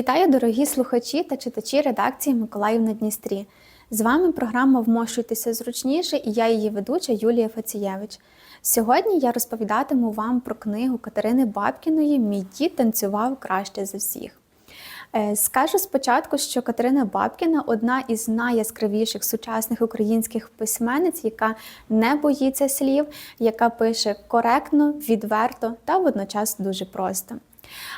Вітаю, дорогі слухачі та читачі редакції Миколаїв на Дністрі. З вами програма Вмощуйтеся зручніше і я її ведуча Юлія Фацієвич. Сьогодні я розповідатиму вам про книгу Катерини Бабкіної Мій дід танцював краще за всіх. Е, Скажу спочатку, що Катерина Бабкіна одна із найяскравіших сучасних українських письменниць, яка не боїться слів, яка пише коректно, відверто та водночас дуже просто.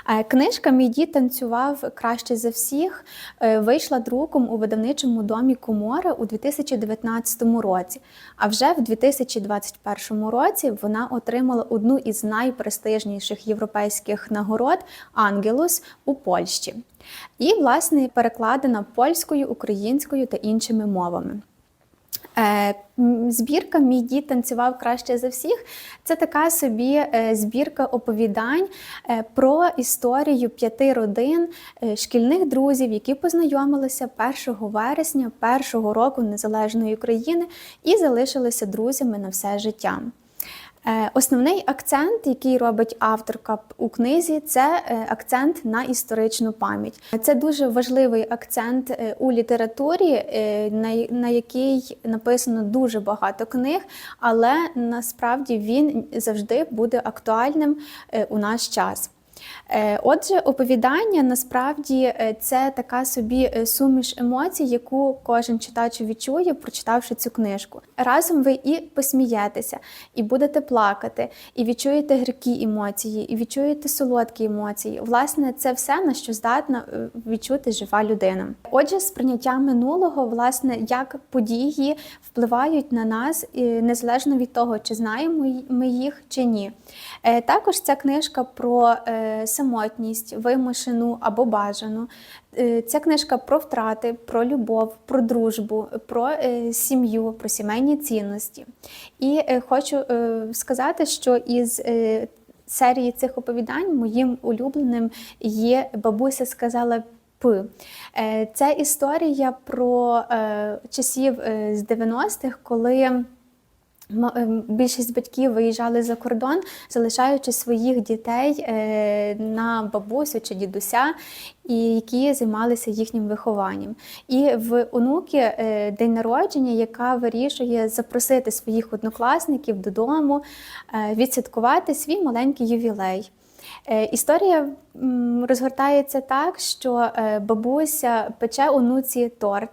Е, Книжка Мій дід танцював краще за всіх. е, Вийшла друком у видавничому домі Комора у 2019 році. А вже в 2021 році вона отримала одну із найпрестижніших європейських нагород Ангелус у Польщі. І, власне, перекладена польською, українською та іншими мовами. Е, Збірка Мій дід танцював краще за всіх. Це така собі е, збірка оповідань е, про історію п'яти родин шкільних друзів, які познайомилися 1 вересня першого року незалежної України і залишилися друзями на все життя. Е, Основний акцент, який робить авторка у книзі, це е, акцент на історичну пам'ять. Це дуже важливий акцент е, у літературі, на якій написано дуже багато книг, але насправді він завжди буде актуальним у наш час. Е, Отже, оповідання насправді е, це така собі е, суміш емоцій, яку кожен читач відчує, прочитавши цю книжку. Разом ви і посмієтеся, і будете плакати, і відчуєте гіркі емоції, і відчуєте солодкі емоції. Власне, це все на що здатна відчути жива людина. Отже, сприйняття минулого, власне, як події впливають на нас, незалежно від того, чи знаємо ми їх чи ні. Також ця книжка про самотність, вимушену або бажану. Е, Ця книжка про втрати, про любов, про дружбу, про е, сім'ю, про сімейні цінності. І е, хочу сказати, що із серії цих оповідань моїм улюбленим є бабуся сказала. Це історія про часів з 90-х, коли більшість батьків виїжджали за кордон, залишаючи своїх дітей е, на бабусю чи дідуся, і які займалися їхнім вихованням. І в онуки е, день народження, яка вирішує запросити своїх однокласників додому, е, відсвяткувати свій маленький ювілей. Е, Історія розгортається так, що е, бабуся пече онуці торт,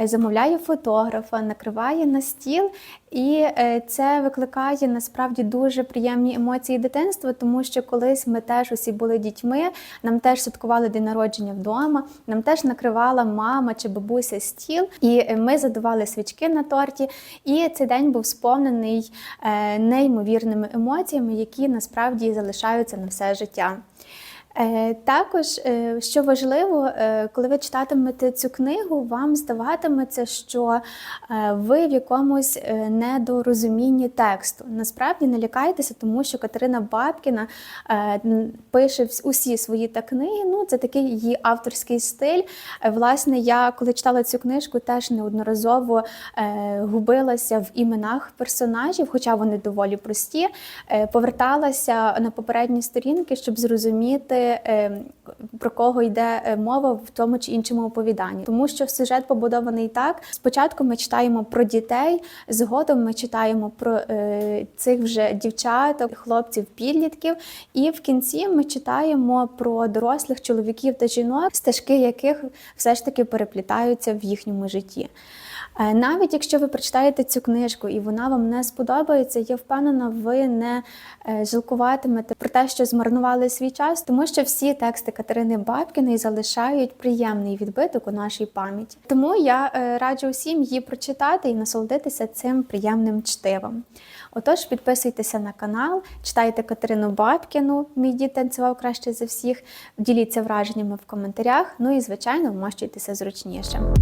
е, замовляє фотографа, накриває на стіл, і це викликає насправді дуже приємні емоції дитинства, тому що колись ми теж усі були дітьми, нам теж святкували день народження вдома, нам теж накривала мама чи бабуся стіл, і ми задували свічки на торті. І цей день був сповнений неймовірними емоціями, які насправді залишаються на все життя. Е, Також, е, що важливо, е, коли ви читатимете цю книгу, вам здаватиметься, що ви в якомусь недорозумінні тексту. Насправді не лякайтеся, тому що Катерина Бабкіна пише усі свої та книги. Ну, це такий її авторський стиль. Власне, я коли читала цю книжку, теж неодноразово губилася в іменах персонажів, хоча вони доволі прості. Поверталася на попередні сторінки, щоб зрозуміти, е, про кого йде е, мова в тому чи іншому оповіданні. Тому що сюжет побудований так: спочатку ми читаємо про дітей, згодом ми читаємо про е, цих вже дівчаток, хлопців, підлітків, і в кінці ми читаємо про дорослих чоловіків та жінок, стежки яких все ж таки переплітаються в їхньому житті. Е, Навіть якщо ви прочитаєте цю книжку і вона вам не сподобається, я впевнена, ви не е, жалкуватимете про те, що змарнували свій час, тому що всі тексти Катерини Бабкіної залишають приємний відбиток у нашій пам'яті. Тому я е, раджу усім її прочитати і насолодитися цим приємним чтивом. Отож, підписуйтеся на канал, читайте Катерину Бабкіну, мій дід танцював краще за всіх, діліться враженнями в коментарях. Ну і звичайно, вмощуйтеся зручніше.